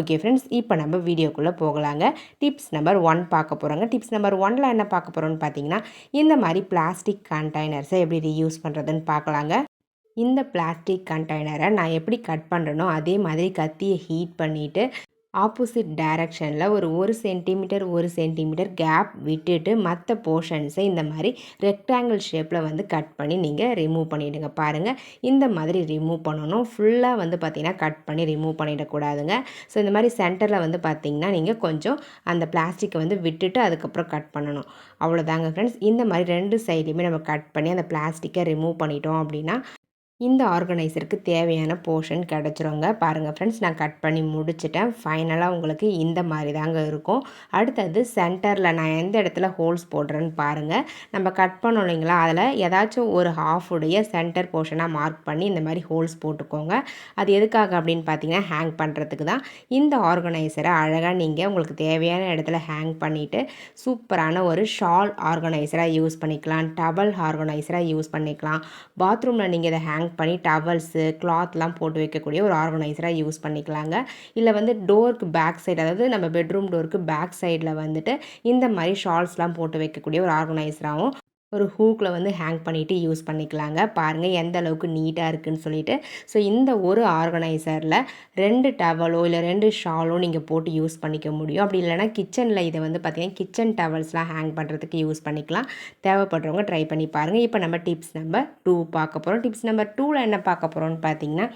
Okay friends இப்போ நம்ம வீடியோக்குள்ளே போகலாங்க. டிப்ஸ் நம்பர் ஒன் பார்க்க போகிறோங்க டிப்ஸ் நம்பர் ஒனில் என்ன பார்க்க போகிறோன்னு பார்த்தீங்கன்னா இந்த மாதிரி பிளாஸ்டிக் கண்டெய்னர்ஸை எப்படி ரீயூஸ் பண்ணுறதுன்னு பார்க்கலாங்க. இந்த பிளாஸ்டிக் கண்டெய்னரை நான் எப்படி கட் பண்ணுறனோ அதே மாதிரி கத்தியை ஹீட் பண்ணிவிட்டு ஆப்போசிட் டைரக்ஷனில் ஒரு ஒரு சென்டிமீட்டர் ஒரு சென்டிமீட்டர் கேப் விட்டுட்டு மற்ற போர்ஷன்ஸை இந்த மாதிரி ரெக்டாங்கிள் ஷேப்பில் வந்து கட் பண்ணி நீங்கள் ரிமூவ் பண்ணிவிடுங்க பாருங்கள் இந்த மாதிரி ரிமூவ் பண்ணணும். ஃபுல்லாக வந்து பார்த்திங்கன்னா கட் பண்ணி ரிமூவ் பண்ணிடக்கூடாதுங்க ஸோ இந்த மாதிரி சென்டரில் வந்து பார்த்திங்கன்னா நீங்கள் கொஞ்சம் அந்த பிளாஸ்டிக்கை வந்து விட்டுட்டு அதுக்கப்புறம் கட் பண்ணணும். அவ்வளோதாங்க ஃப்ரெண்ட்ஸ் இந்த மாதிரி ரெண்டு சைட்லேயுமே நம்ம கட் பண்ணி அந்த பிளாஸ்டிக்கை ரிமூவ் பண்ணிட்டோம் அப்படின்னா இந்த ஆர்கனைசருக்கு தேவையான போர்ஷன் கிடச்சிருங்க. பாருங்கள் ஃப்ரெண்ட்ஸ் நான் கட் பண்ணி முடிச்சிட்டேன். ஃபைனலாக உங்களுக்கு இந்த மாதிரி தாங்க இருக்கும். அடுத்தது சென்டரில் நான் எந்த இடத்துல ஹோல்ஸ் போடுறேன்னு பாருங்கள் நம்ம கட் பண்ணோம் இல்லைங்களா? அதில் ஏதாச்சும் ஒரு ஹாஃப் உடைய சென்டர் போர்ஷனாக மார்க் பண்ணி இந்த மாதிரி ஹோல்ஸ் போட்டுக்கோங்க. அது எதுக்காக அப்படின்னு பார்த்தீங்கன்னா ஹேங் பண்ணுறதுக்கு தான். இந்த ஆர்கனைசரை அழகாக நீங்கள் உங்களுக்கு தேவையான இடத்துல ஹேங் பண்ணிவிட்டு சூப்பரான ஒரு ஷால் ஆர்கனைசராக யூஸ் பண்ணிக்கலாம். டபுள் ஆர்கனைசராக யூஸ் பண்ணிக்கலாம். பாத்ரூமில் நீங்கள் இதை ஹேங் பண்ணி டவல்ஸு கிளாத்லாம் போட்டு வைக்கக்கூடிய ஒரு ஆர்கனைசராக யூஸ் பண்ணிக்கலாங்க. இல்லை வந்து டோருக்கு பேக் சைடு அதாவது நம்ம பெட்ரூம் டோருக்கு பேக் சைடில் வந்துட்டு இந்த மாதிரி ஷால்ஸ்லாம் போட்டு வைக்கக்கூடிய ஒரு ஆர்கனைசராகவும் ஒரு ஹூக்கில் வந்து ஹேங் பண்ணிவிட்டு யூஸ் பண்ணிக்கலாங்க. பாருங்கள் எந்த அளவுக்கு நீட்டாக இருக்குதுன்னு சொல்லிட்டு. ஸோ இந்த ஒரு ஆர்கனைசரில் ரெண்டு டவலோ இல்லை ரெண்டு ஷாலோ நீங்கள் போட்டு யூஸ் பண்ணிக்க முடியும். அப்படி இல்லைனா கிச்சனில் இதை வந்து பார்த்திங்கன்னா கிச்சன் டவல்ஸ்லாம் ஹேங் பண்ணுறதுக்கு யூஸ் பண்ணிக்கலாம். தேவைப்படுறவங்க ட்ரை பண்ணி பாருங்கள் இப்போ நம்ம டிப்ஸ் நம்பர் டூ பார்க்க போகிறோம் டிப்ஸ் நம்பர் டூவில் என்ன பார்க்க போகிறோம்னு பார்த்தீங்கன்னா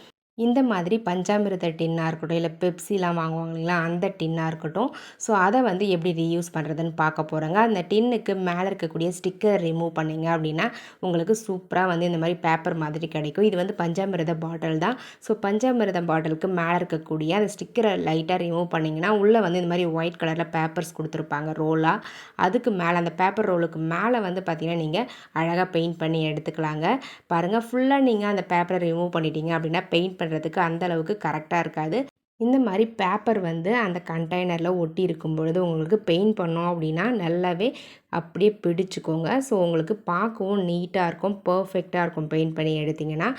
இந்த மாதிரி பஞ்சாமிரத டின்னாக இருக்கட்டும் இல்லை பெப்சிலாம் வாங்குவாங்க இல்லைங்களா அந்த டின்னாக இருக்கட்டும். ஸோ அதை வந்து எப்படி ரீயூஸ் பண்ணுறதுன்னு பார்க்க போகிறோங்க அந்த டின்னுக்கு மேலே இருக்கக்கூடிய ஸ்டிக்கர் ரிமூவ் பண்ணிங்க அப்படின்னா உங்களுக்கு சூப்பராக வந்து இந்த மாதிரி பேப்பர் மாதிரி கிடைக்கும். இது வந்து பஞ்சாமிரத பாட்டில் தான். ஸோ பஞ்சாமிரத பாட்டிலுக்கு மேலே இருக்கக்கூடிய அந்த ஸ்டிக்கரை லைட்டாக ரிமூவ் பண்ணிங்கன்னா உள்ளே வந்து இந்த மாதிரி ஒயிட் கலரில் பேப்பர்ஸ் கொடுத்துருப்பாங்க ரோலாக அதுக்கு மேலே அந்த பேப்பர் ரோலுக்கு மேலே வந்து பார்த்திங்கன்னா நீங்கள் அழகாக பெயிண்ட் பண்ணி எடுத்துக்கலாங்க. பாருங்கள் ஃபுல்லாக நீங்கள் அந்த பேப்பரை ரிமூவ் பண்ணிட்டீங்க அப்படின்னா பெயிண்ட் பண்ணி அந்த அளவுக்கு கரெக்டாக இருக்காது. இந்த மாதிரி பேப்பர் வந்து அந்த கண்டெய்னரில் ஒட்டி இருக்கும் பொழுது உங்களுக்கு பெயிண்ட் பண்ணோம் அப்படின்னா நல்லாவே அப்படியே பிடிச்சிக்கோங்க. ஸோ உங்களுக்கு பார்க்கவும் நீட்டாக இருக்கும் பர்ஃபெக்டாக இருக்கும் பெயிண்ட் பண்ணி எடுத்திங்கன்னா.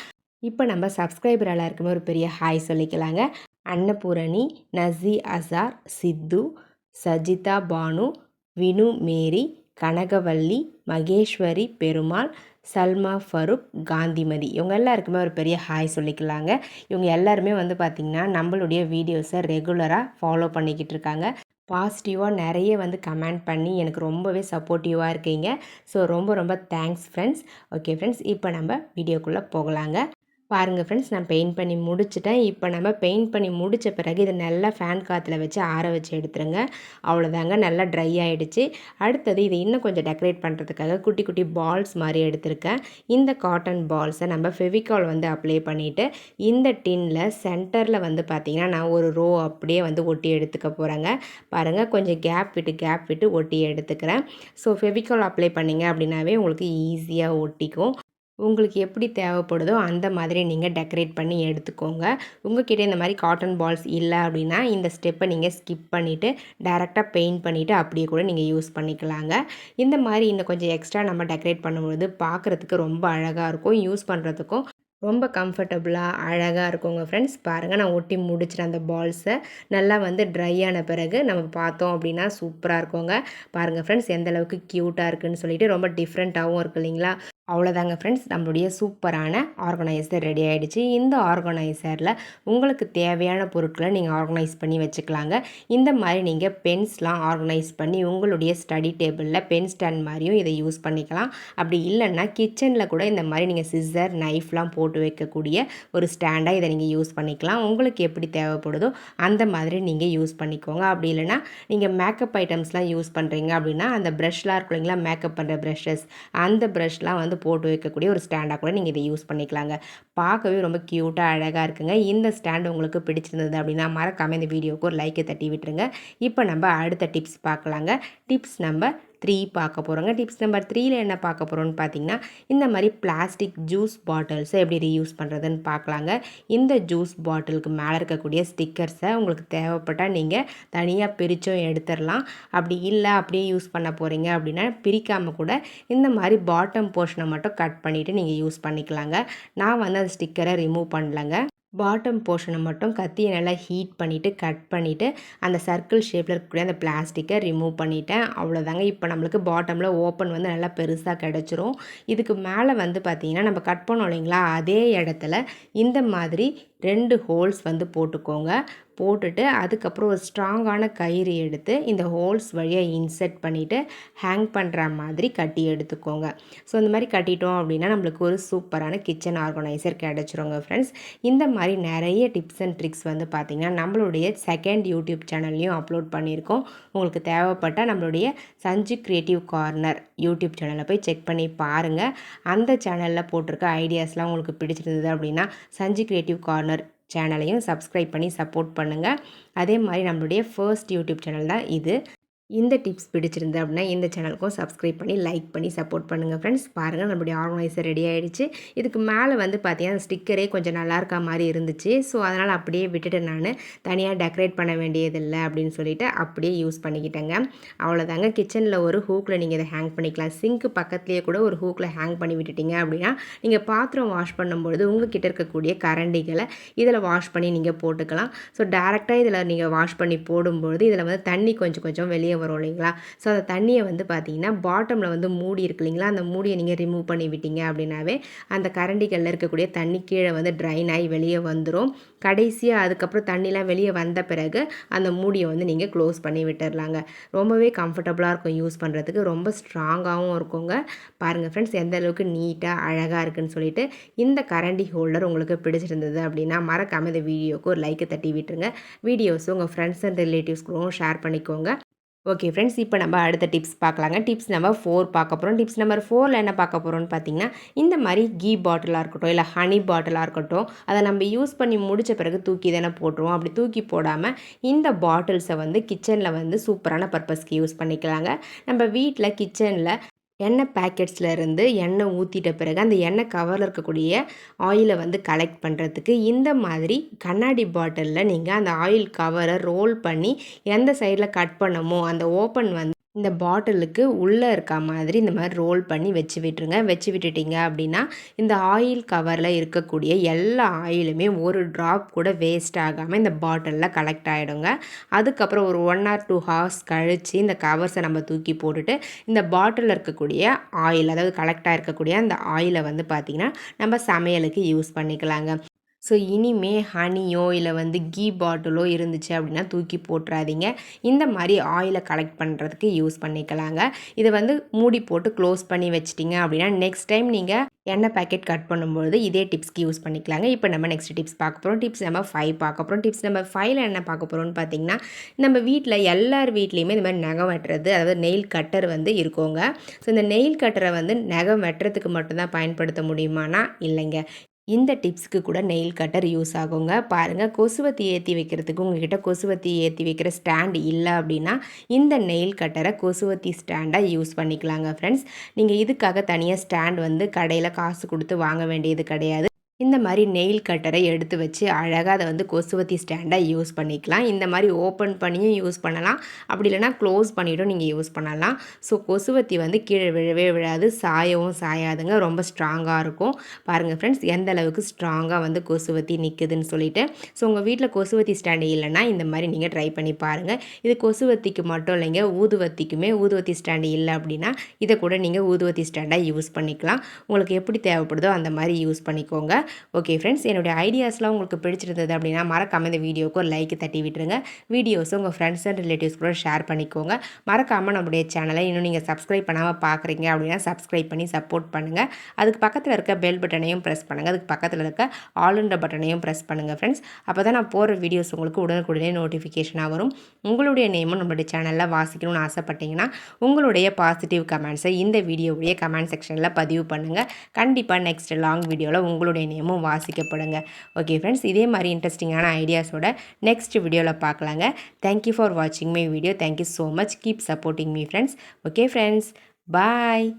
இப்போ நம்ம சப்ஸ்கிரைபர் எல்லாருக்குமே ஒரு பெரிய ஹாய் சொல்லிக்கலாங்க. அன்னபூரணி நசி அசார் சித்து சஜிதா பானு வினு மேரி கனகவல்லி மகேஸ்வரி பெருமாள் சல்மா ஃபருக் காந்திமதி. இவங்க எல்லாருக்குமே ஒரு பெரிய ஹாய் சொல்லிக்கலாங்க. இவங்க எல்லாருமே வந்து பார்த்திங்கன்னா நம்மளுடைய வீடியோஸை ரெகுலராக ஃபாலோ பண்ணிக்கிட்டு இருக்காங்க. பாசிட்டிவாக நிறைய வந்து கமெண்ட் பண்ணி எனக்கு ரொம்பவே சப்போர்ட்டிவாக இருக்கீங்க. ஸோ ரொம்ப ரொம்ப தேங்க்ஸ் ஃப்ரெண்ட்ஸ் ஓகே ஃப்ரெண்ட்ஸ் இப்போ நம்ம வீடியோக்குள்ளே போகலாங்க. பாருங்கள் ஃப்ரெண்ட்ஸ் நான் பெயிண்ட் பண்ணி முடிச்சிட்டேன். இப்போ நம்ம பெயிண்ட் பண்ணி முடித்த பிறகு இதை நல்லா ஃபேன் காற்றுல வச்சு ஆற வச்சு எடுத்துருங்க. அவ்வளோதாங்க நல்லா ட்ரை ஆகிடுச்சு அடுத்தது இதை இன்னும் கொஞ்சம் டெக்கரேட் பண்ணுறதுக்காக குட்டி குட்டி பால்ஸ் மாதிரி எடுத்திருக்கேன். இந்த காட்டன் பால்ஸை நம்ம ஃபெவிகால் வந்து அப்ளை பண்ணிவிட்டு இந்த டின்னில் சென்டரில் வந்து பார்த்திங்கன்னா நான் ஒரு ரோ அப்படியே வந்து ஒட்டி எடுத்துக்க போகிறேங்க பாருங்கள் கொஞ்சம் கேப் விட்டு கேப் விட்டு ஒட்டி எடுத்துக்கிறேன். ஸோ ஃபெவிகால் அப்ளை பண்ணிங்க அப்படின்னாவே உங்களுக்கு ஈஸியாக ஒட்டிக்கும். உங்களுக்கு எப்படி தேவைப்படுதோ அந்த மாதிரி நீங்கள் டெக்கரேட் பண்ணி எடுத்துக்கோங்க. உங்கள்கிட்ட இந்த மாதிரி காட்டன் பால்ஸ் இல்லை அப்படின்னா இந்த ஸ்டெப்பை நீங்கள் ஸ்கிப் பண்ணிவிட்டு டேரெக்டாக பெயிண்ட் பண்ணிவிட்டு அப்படியே கூட நீங்கள் யூஸ் பண்ணிக்கலாங்க. இந்த மாதிரி இன்னும் கொஞ்சம் எக்ஸ்ட்ரா நம்ம டெக்கரேட் பண்ணும்பொழுது பார்க்குறதுக்கு ரொம்ப அழகாக இருக்கும். யூஸ் பண்ணுறதுக்கும் ரொம்ப கம்ஃபர்டபுளாக அழகாக இருக்குங்க ஃப்ரெண்ட்ஸ் பாருங்கள் நான் ஒட்டி முடிச்சிட்டேன் அந்த பால்ஸை நல்லா வந்து ட்ரை ஆன பிறகு நம்ம பார்த்தோம் அப்படின்னா சூப்பராக இருக்குங்க. பாருங்கள் ஃப்ரெண்ட்ஸ் எந்தளவுக்கு க்யூட்டாக இருக்குதுன்னு சொல்லிட்டு ரொம்ப டிஃப்ரெண்ட்டாகவும் இருக்குது இல்லைங்களா? அவ்வளோதாங்க ஃப்ரெண்ட்ஸ் நம்மளுடைய சூப்பரான ஆர்கனைசர் ரெடி ஆகிடுச்சு இந்த ஆர்கனைசரில் உங்களுக்கு தேவையான பொருட்களை நீங்கள் ஆர்கனைஸ் பண்ணி வச்சுக்கலாங்க. இந்த மாதிரி நீங்கள் பென்ஸ்லாம் ஆர்கனைஸ் பண்ணி உங்களுடைய ஸ்டடி டேபிளில் பென் ஸ்டாண்ட் மாதிரியும் இதை யூஸ் பண்ணிக்கலாம். அப்படி இல்லைன்னா கிச்சனில் கூட இந்த மாதிரி நீங்கள் சிஸ்ஸர் நைஃப்லாம் போட்டு வைக்கக்கூடிய ஒரு ஸ்டாண்டாக இதை நீங்கள் யூஸ் பண்ணிக்கலாம். உங்களுக்கு எப்படி தேவைப்படுதோ அந்த மாதிரி நீங்கள் யூஸ் பண்ணிக்கோங்க. அப்படி இல்லைனா நீங்கள் மேக்கப் ஐட்டம்ஸ்லாம் யூஸ் பண்ணுறீங்க அப்படின்னா அந்த ப்ரஷ்லாம் இருக்கும் இல்லைங்களா? மேக்கப் பண்ணுற ப்ரஷஸ் அந்த ப்ரஷ்லாம் வந்து போட்டு வைக்கக்கூடிய ஒரு ஸ்டாண்டாக கூட நீங்கள் இதை யூஸ் பண்ணிக்கலாங்க. பார்க்கவே ரொம்ப க்யூட்டாக அழகாக இருக்குங்க. இந்த ஸ்டாண்டு உங்களுக்கு பிடிச்சிருந்தது அப்படின்னா மறக்காமல் இந்த வீடியோவுக்கு ஒரு லைக்கை தட்டி விட்டுருங்க. இப்போ நம்ம அடுத்த டிப்ஸ் பார்க்கலாங்க. டிப்ஸ் நம்பர் த்ரீ பார்க்க போகிறோங்க டிப்ஸ் நம்பர் த்ரீயில் என்ன பார்க்க போகிறோன்னு பார்த்தீங்கன்னா இந்த மாதிரி பிளாஸ்டிக் ஜூஸ் பாட்டில்ஸை எப்படி ரீயூஸ் பண்ணுறதுன்னு பார்க்கலாங்க. இந்த ஜூஸ் பாட்டிலுக்கு மேலே இருக்கக்கூடிய ஸ்டிக்கர்ஸை உங்களுக்கு தேவைப்பட்டால் நீங்கள் தனியாக பிரித்தும் எடுத்துடலாம் அப்படி இல்லை அப்படியே யூஸ் பண்ண போகிறீங்க அப்படின்னா பிரிக்காமல் கூட இந்த மாதிரி பாட்டம் போர்ஷனை மட்டும் கட் பண்ணிவிட்டு நீங்கள் யூஸ் பண்ணிக்கலாங்க. நான் வந்து அந்த ஸ்டிக்கரை ரிமூவ் பண்ணலங்க. பாட்டம் போர்ஷனை மட்டும் கத்தியை நல்லா ஹீட் பண்ணிவிட்டு கட் பண்ணிவிட்டு அந்த சர்க்கிள் ஷேப்பில் இருக்கக்கூடிய அந்த பிளாஸ்டிக்கை ரிமூவ் பண்ணிட்டேன். அவ்வளோதாங்க இப்போ நம்மளுக்கு பாட்டமில் ஓப்பன் வந்து நல்லா பெருசாக கிடச்சிரும். இதுக்கு மேலே வந்து பார்த்திங்கன்னா நம்ம கட் பண்ணோம் இல்லைங்களா? அதே இடத்துல இந்த மாதிரி ரெண்டு ஹோல்ஸ் வந்து போட்டுக்கோங்க. போட்டுட்டு அதுக்கப்புறம் ஒரு ஸ்ட்ராங்கான கயிறு எடுத்து இந்த ஹோல்ஸ் வழியாக இன்செர்ட் பண்ணிவிட்டு ஹேங் பண்ணுற மாதிரி கட்டி எடுத்துக்கோங்க. ஸோ இந்த மாதிரி கட்டிட்டோம் அப்படின்னா நம்மளுக்கு ஒரு சூப்பரான கிச்சன் ஆர்கனைசர் கிடச்சிருங்க ஃப்ரெண்ட்ஸ் இந்த மாதிரி நிறைய டிப்ஸ் அண்ட் ட்ரிக்ஸ் வந்து பார்த்திங்கன்னா நம்மளுடைய செகண்ட் யூடியூப் சேனல்லையும் அப்லோட் பண்ணியிருக்கோம். உங்களுக்கு தேவைப்பட்டால் நம்மளுடைய சஞ்சு க்ரியேட்டிவ் கார்னர் யூடியூப் சேனலை போய் செக் பண்ணி பாருங்கள் அந்த சேனலில் போட்டிருக்க ஐடியாஸ்லாம் உங்களுக்கு பிடிச்சிருந்தது அப்படின்னா சஞ்சு க்ரியேட்டிவ் கார்னர் சேனலையும் சப்ஸ்கிரைப் பண்ணி சப்போர்ட் பண்ணுங்கள் அதே மாதிரி நம்மளுடைய ஃபர்ஸ்ட் யூடியூப் சேனல் தான் இது. இந்த டிப்ஸ் பிடிச்சிருந்து அப்படின்னா இந்த சேனலுக்கும் சப்ஸ்கிரைப் பண்ணி லைக் பண்ணி சப்போர்ட் பண்ணுங்கள் ஃப்ரெண்ட்ஸ் பாருங்கள் நம்மளுடைய ஆர்கனைசர் ரெடி ஆகிடுச்சு இதுக்கு மேலே வந்து பார்த்தீங்கன்னா ஸ்டிக்கரே கொஞ்சம் நல்லா இருக்க மாதிரி இருந்துச்சு. ஸோ அதனால் அப்படியே விட்டுட்டு நான் தனியாக டெக்கரேட் பண்ண வேண்டியதில்லை அப்படின்னு சொல்லிவிட்டு அப்படியே யூஸ் பண்ணிக்கிட்டேங்க. அவ்வளோதாங்க கிச்சனில் ஒரு ஹூக்கில் நீங்கள் இதை ஹேங் பண்ணிக்கலாம். சிங்க்கு பக்கத்துலேயே கூட ஒரு ஹூக்கில் ஹேங் பண்ணி விட்டுட்டீங்க அப்படின்னா நீங்கள் பாத்திரம் வாஷ் பண்ணும்பொழுது உங்கள் கிட்ட இருக்கக்கூடிய கரண்டிகளை இதில் வாஷ் பண்ணி நீங்கள் போட்டுக்கலாம். ஸோ டேரெக்டாக இதில் நீங்கள் வாஷ் பண்ணி போடும்பொழுது இதில் வந்து தண்ணி கொஞ்சம் கொஞ்சம் வெளியே வரும் இல்லைங்களா? ஸோ அந்த தண்ணியை வந்து பார்த்தீங்கன்னா பாட்டமில் வந்து மூடி இருக்கு இல்லைங்களா? அந்த மூடியை நீங்கள் ரிமூவ் பண்ணி விட்டீங்க அப்படின்னாவே அந்த கரண்டிகளில் இருக்கக்கூடிய தண்ணி கீழே வந்து ட்ரைன் ஆகி வெளியே வந்துடும் கடைசியாக அதுக்கப்புறம் தண்ணிலாம் வெளியே வந்த பிறகு அந்த மூடியை வந்து நீங்கள் க்ளோஸ் பண்ணி விட்டுடலாங்க ரொம்பவே கம்ஃபர்டபுளாக இருக்கும் யூஸ் பண்ணுறதுக்கு ரொம்ப ஸ்ட்ராங்காகவும் இருக்குங்க. பாருங்கள் ஃப்ரெண்ட்ஸ் எந்த அளவுக்கு நீட்டாக அழகாக இருக்குன்னு சொல்லிட்டு இந்த கரண்டி ஹோல்டர் உங்களுக்கு பிடிச்சிருந்தது அப்படின்னா மறக்காமல் இந்த வீடியோவுக்கு ஒரு லைக்கை தட்டி விட்டுருங்க. வீடியோஸ் உங்கள் ஃப்ரெண்ட்ஸ் அண்ட் ரிலேட்டிவ்ஸ்க்கும் ஷேர் பண்ணிக்கோங்க. ஓகே ஃப்ரெண்ட்ஸ் இப்போ நம்ம அடுத்த டிப்ஸ் பார்க்கலாங்க. டிப்ஸ் நம்பர் ஃபோர் பார்க்க போகிறோம் டிப்ஸ் நம்பர் ஃபோரில் என்ன பார்க்க போகிறோம்னு பார்த்தீங்கன்னா இந்த மாதிரி கீ பாட்டிலாக இருக்கட்டும் இல்லை ஹனி பாட்டிலாக இருக்கட்டும் அதை நம்ம யூஸ் பண்ணி முடித்த பிறகு தூக்கி தானே போட்டுருவோம். அப்படி தூக்கி போடாமல் இந்த பாட்டில்ஸை வந்து கிச்சனில் வந்து சூப்பரான பர்பஸ்க்கு யூஸ் பண்ணிக்கலாங்க. நம்ம வீட்டில் கிச்சனில் எண்ணெய் பேக்கெட்ஸில் இருந்து எண்ணெய் ஊற்றிட்ட பிறகு அந்த எண்ணெய் கவரில் இருக்கக்கூடிய ஆயிலை வந்து கலெக்ட் பண்ணுறதுக்கு இந்த மாதிரி கண்ணாடி பாட்டிலில் நீங்கள் அந்த ஆயில் கவரை ரோல் பண்ணி எந்த சைடில் கட் பண்ணமோ அந்த ஓப்பன் வந்து இந்த பாட்டிலுக்கு உள்ளே இருக்க மாதிரி இந்த மாதிரி ரோல் பண்ணி வச்சு விட்டுருங்க. வச்சு விட்டுட்டிங்க அப்படின்னா இந்த ஆயில் கவரில் இருக்கக்கூடிய எல்லா ஆயிலுமே ஒரு ட்ராப் கூட வேஸ்ட் ஆகாமல் இந்த பாட்டிலில் கலெக்ட் ஆகிடுங்க அதுக்கப்புறம் ஒரு ஒன் ஆர் டூ ஹவர்ஸ் கழித்து இந்த கவர்ஸை நம்ம தூக்கி போட்டுட்டு இந்த பாட்டிலில் இருக்கக்கூடிய ஆயில் அதாவது கலெக்ட் ஆகிருக்கக்கூடிய அந்த ஆயிலை வந்து பார்த்திங்கன்னா நம்ம சமையலுக்கு யூஸ் பண்ணிக்கலாங்க. ஸோ இனிமே ஹனியோ இல்லை வந்து கீ பாட்டிலோ இருந்துச்சு அப்படின்னா தூக்கி போட்டுறாதீங்க. இந்த மாதிரி ஆயிலை கலெக்ட் பண்ணுறதுக்கு யூஸ் பண்ணிக்கலாங்க. இதை வந்து மூடி போட்டு க்ளோஸ் பண்ணி வச்சிட்டிங்க அப்படின்னா நெக்ஸ்ட் டைம் நீங்கள் எண்ணெய் பேக்கெட் கட் பண்ணும்போது இதே டிப்ஸ்க்கு யூஸ் பண்ணிக்கலாங்க. இப்போ நம்ம நெக்ஸ்ட் டிப்ஸ் பார்க்க போகிறோம் டிப்ஸ் நம்ம ஃபைவ் பார்க்க போகிறோம் டிப்ஸ் நம்ம ஃபைவ்ல என்ன பார்க்க போகிறோம்னு பார்த்தீங்கன்னா நம்ம வீட்டில் எல்லார் வீட்லேயுமே இந்த மாதிரி நகம் வெட்டுறது அதாவது நெயில் கட்டர் வந்து இருக்கோங்க. ஸோ இந்த நெயில் கட்டரை வந்து நகம் வெட்டுறதுக்கு மட்டும்தான் பயன்படுத்த முடியுமானா இல்லைங்க. இந்த டிப்ஸ்க்கு கூட நெயில் கட்டர் யூஸ் ஆகுங்க. பாருங்கள் கொசுவத்தி ஏற்றி வைக்கிறதுக்கு உங்ககிட்ட கொசுவத்தி ஏற்றி வைக்கிற ஸ்டாண்ட் இல்லை அப்படின்னா இந்த நெயில் கட்டரை கொசுவத்தி ஸ்டாண்டாக யூஸ் பண்ணிக்கலாங்க ஃப்ரெண்ட்ஸ் நீங்கள் இதுக்காக தனியாக ஸ்டாண்ட் வந்து கடையில் காசு கொடுத்து வாங்க வேண்டியது கிடையாது. இந்த மாதிரி நெயில் கட்டரை எடுத்து வச்சு அழகாக அதை வந்து கொசுவத்தி ஸ்டாண்டாக யூஸ் பண்ணிக்கலாம். இந்த மாதிரி ஓப்பன் பண்ணியும் யூஸ் பண்ணலாம். அப்படி இல்லைனா க்ளோஸ் பண்ணிவிட்டும் நீங்கள் யூஸ் பண்ணலாம். ஸோ கொசுவத்தி வந்து கீழே விழவே விழாது. சாயவும் சாயாதுங்க. ரொம்ப ஸ்ட்ராங்காக இருக்கும். பாருங்கள் ஃப்ரெண்ட்ஸ் எந்த அளவுக்கு ஸ்ட்ராங்காக வந்து கொசுவத்தி நிற்குதுன்னு சொல்லிட்டு. ஸோ உங்கள் வீட்டில் கொசுவத்தி ஸ்டாண்டு இல்லைன்னா இந்த மாதிரி நீங்கள் ட்ரை பண்ணி பாருங்கள் இது கொசுவத்திக்கு மட்டும் இல்லைங்க. ஊதுவத்திக்குமே ஊதுவத்தி ஸ்டாண்டு இல்லை அப்படின்னா இதை கூட நீங்கள் ஊதுவத்தி ஸ்டாண்டாக யூஸ் பண்ணிக்கலாம். உங்களுக்கு எப்படி தேவைப்படுதோ அந்த மாதிரி யூஸ் பண்ணிக்கோங்க. ஓகே ஃப்ரெண்ட்ஸ் என்னுடைய ஐடியாஸ்லாம் உங்களுக்கு பிடிச்சிருந்தது அப்படின்னா மறக்காமல் இந்த வீடியோவுக்கு ஒரு லைக் தட்டி விட்டுருங்க. வீடியோஸ் உங்கள் ஃப்ரெண்ட்ஸ் அண்ட் ரிலேட்டிவ்ஸ் கூட ஷேர் பண்ணிக்கோங்க. மறக்காமல் நம்முடைய சேனலை இன்னும் நீங்கள் சப்ஸ்கிரைப் பண்ணாமல் பார்க்குறீங்க அப்படின்னா சப்ஸ்கிரைப் பண்ணி சப்போர்ட் பண்ணுங்கள் அதுக்கு பக்கத்தில் இருக்க பெல் பட்டனையும் ப்ரெஸ் பண்ணுங்கள் அதுக்கு பக்கத்தில் இருக்க ஆளுன்ற பட்டனையும் ப்ரெஸ் பண்ணுங்கள் ஃப்ரெண்ட்ஸ் அப்போ தான் நான் போகிற வீடியோஸ் உங்களுக்கு உடனுக்குடனே நோட்டிஃபிகேஷனாக வரும். உங்களுடைய நேமும் நம்மளுடைய சேனலில் வாசிக்கணும்னு ஆசைப்பட்டீங்கன்னா உங்களுடைய பாசிட்டிவ் கமெண்ட்ஸை இந்த வீடியோவுடைய கமெண்ட் செக்ஷனில் பதிவு பண்ணுங்கள் கண்டிப்பாக நெக்ஸ்ட் லாங் வீடியோவில் உங்களுடைய நேம் நேமும் வாசிக்கப்படுங்க. ஓகே ஃப்ரெண்ட்ஸ் இதே மாதிரி இன்ட்ரெஸ்டிங்கான ஐடியாஸோட நெக்ஸ்ட் வீடியோவில் பார்க்கலாங்க. தேங்க்யூ ஃபார் வாட்சிங் my video thank you so much keep supporting me friends okay friends bye